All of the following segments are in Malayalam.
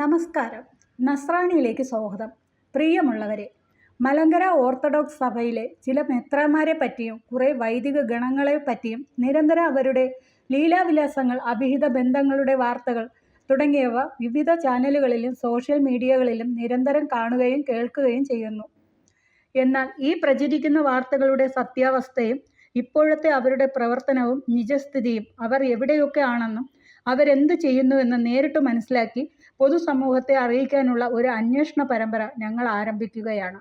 നമസ്കാരം. നസ്രാണിയിലേക്ക് സ്വാഗതം. പ്രിയമുള്ളവരെ മലങ്കര ഓർത്തഡോക്സ് സഭയിലെ ചില മെത്രാന്മാരെ പറ്റിയും കുറേ വൈദിക ഗണങ്ങളെ പറ്റിയും നിരന്തരം അവരുടെ ലീലാവിലാസങ്ങൾ അഭിഹിത ബന്ധങ്ങളുടെ വാർത്തകൾ തുടങ്ങിയവ വിവിധ ചാനലുകളിലും സോഷ്യൽ മീഡിയകളിലും നിരന്തരം കാണുകയും കേൾക്കുകയും ചെയ്യുന്നു. എന്നാൽ ഈ പ്രചരിക്കുന്ന വാർത്തകളുടെ സത്യാവസ്ഥയും ഇപ്പോഴത്തെ അവരുടെ പ്രവർത്തനവും നിജസ്ഥിതിയും അവർ എവിടെയൊക്കെ ആണെന്നും അവരെന്ത് ചെയ്യുന്നുവെന്ന് നേരിട്ട് മനസ്സിലാക്കി പൊതുസമൂഹത്തെ അറിയിക്കാനുള്ള ഒരു അന്വേഷണ പരമ്പര ഞങ്ങൾ ആരംഭിക്കുകയാണ്.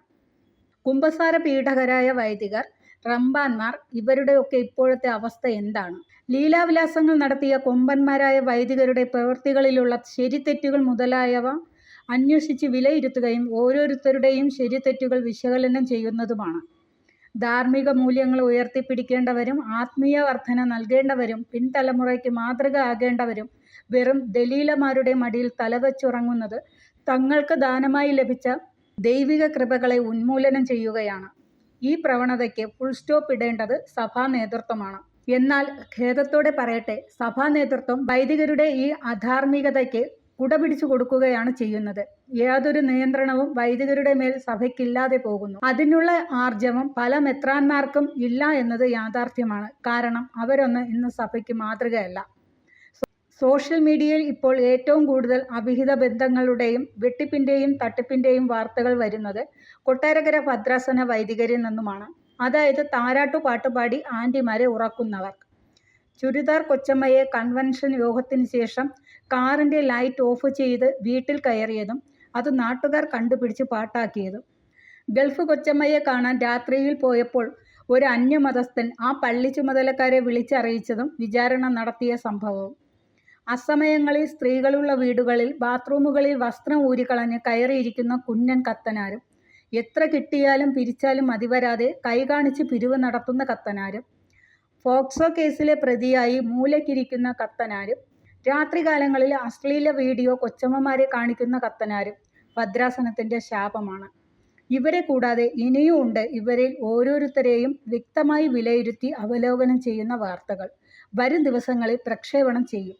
കുമ്പസാര പീഠകരായ വൈദികർ റമ്പാന്മാർ ഇവരുടെയൊക്കെ ഇപ്പോഴത്തെ അവസ്ഥ എന്താണ്? ലീലാവിലാസങ്ങൾ നടത്തിയ കൊമ്പന്മാരായ വൈദികരുടെ പ്രവൃത്തികളിലുള്ള ശരിതെറ്റുകൾ മുതലായവ അന്വേഷിച്ച് വിലയിരുത്തുകയും ഓരോരുത്തരുടെയും ശരിതെറ്റുകൾ വിശകലനം ചെയ്യുന്നതുമാണ്. ധാർമ്മിക മൂല്യങ്ങൾ ഉയർത്തിപ്പിടിക്കേണ്ടവരും ആത്മീയ വർധന നൽകേണ്ടവരും പിൻതലമുറയ്ക്ക് മാതൃക ആകേണ്ടവരും വെറും ദലീലമാരുടെ മടിയിൽ തലവച്ചുറങ്ങുന്നത് തങ്ങൾക്ക് ദാനമായി ലഭിച്ച ദൈവിക കൃപകളെ ഉന്മൂലനം ചെയ്യുകയാണ്. ഈ പ്രവണതയ്ക്ക് ഫുൾ സ്റ്റോപ്പ് ഇടേണ്ടത് സഭാ നേതൃത്വമാണ്. എന്നാൽ ഖേദത്തോടെ പറയട്ടെ സഭാ നേതൃത്വം വൈദികരുടെ ഈ അധാർമികതയ്ക്ക് കുടപിടിച്ചു കൊടുക്കുകയാണ് ചെയ്യുന്നത്. യാതൊരു നിയന്ത്രണവും വൈദികരുടെ മേൽ സഭയ്ക്കില്ലാതെ പോകുന്നു. അതിനുള്ള ആർജവം പല മെത്രാന്മാർക്കും ഇല്ല എന്നത് യാഥാർത്ഥ്യമാണ്. കാരണം അവരൊന്നും ഇന്ന് സഭയ്ക്ക് മാതൃകയല്ല. സോഷ്യൽ മീഡിയയിൽ ഇപ്പോൾ ഏറ്റവും കൂടുതൽ അവിഹിത ബന്ധങ്ങളുടെയും വെട്ടിപ്പിന്റെയും തട്ടിപ്പിന്റെയും വാർത്തകൾ വരുന്നത് കൊട്ടാരക്കര ഭദ്രാസന വൈദികരിൽ നിന്നുമാണ്. അതായത് താരാട്ടു പാട്ടുപാടി ആന്റിമാരെ ഉറക്കുന്നവർ. ചുരിദാർ കൊച്ചമ്മയെ കൺവെൻഷൻ യോഗത്തിന് ശേഷം കാറിന്റെ ലൈറ്റ് ഓഫ് ചെയ്ത് വീട്ടിൽ കയറിയതും അത് നാട്ടുകാർ കണ്ടുപിടിച്ച് പാട്ടാക്കിയതും. ഗൾഫ് കൊച്ചമ്മയെ കാണാൻ രാത്രിയിൽ പോയപ്പോൾ ഒരു അന്യമതസ്ഥൻ ആ പള്ളി ചുമതലക്കാരെ വിളിച്ചറിയിച്ചതും വിചാരണ നടത്തിയ സംഭവവും. അസമയങ്ങളിൽ സ്ത്രീകളുള്ള വീടുകളിൽ ബാത്റൂമുകളിൽ വസ്ത്രം ഊരിക്കളഞ്ഞ് കയറിയിരിക്കുന്ന കുഞ്ഞൻ കത്തനാരും എത്ര കിട്ടിയാലും പിരിച്ചാലും മതിവരാതെ കൈ കാണിച്ച് പിരിവ് നടത്തുന്ന കത്തനാരും ഫോക്സോ കേസിലെ പ്രതിയായി മൂലക്കിരിക്കുന്ന കത്തനാരും രാത്രികാലങ്ങളിൽ അശ്ലീല വീഡിയോ കൊച്ചമ്മമാരെ കാണിക്കുന്ന കത്തനാരും ഭദ്രാസനത്തിന്റെ ശാപമാണ്. ഇവരെ കൂടാതെ ഇനിയും ഉണ്ട് ഇവരിൽ ഓരോരുത്തരെയും വ്യക്തമായി വിലയിരുത്തി അവലോകനം ചെയ്യുന്ന വാർത്തകൾ. വരും ദിവസങ്ങളിൽ പ്രക്ഷേപണം ചെയ്യും.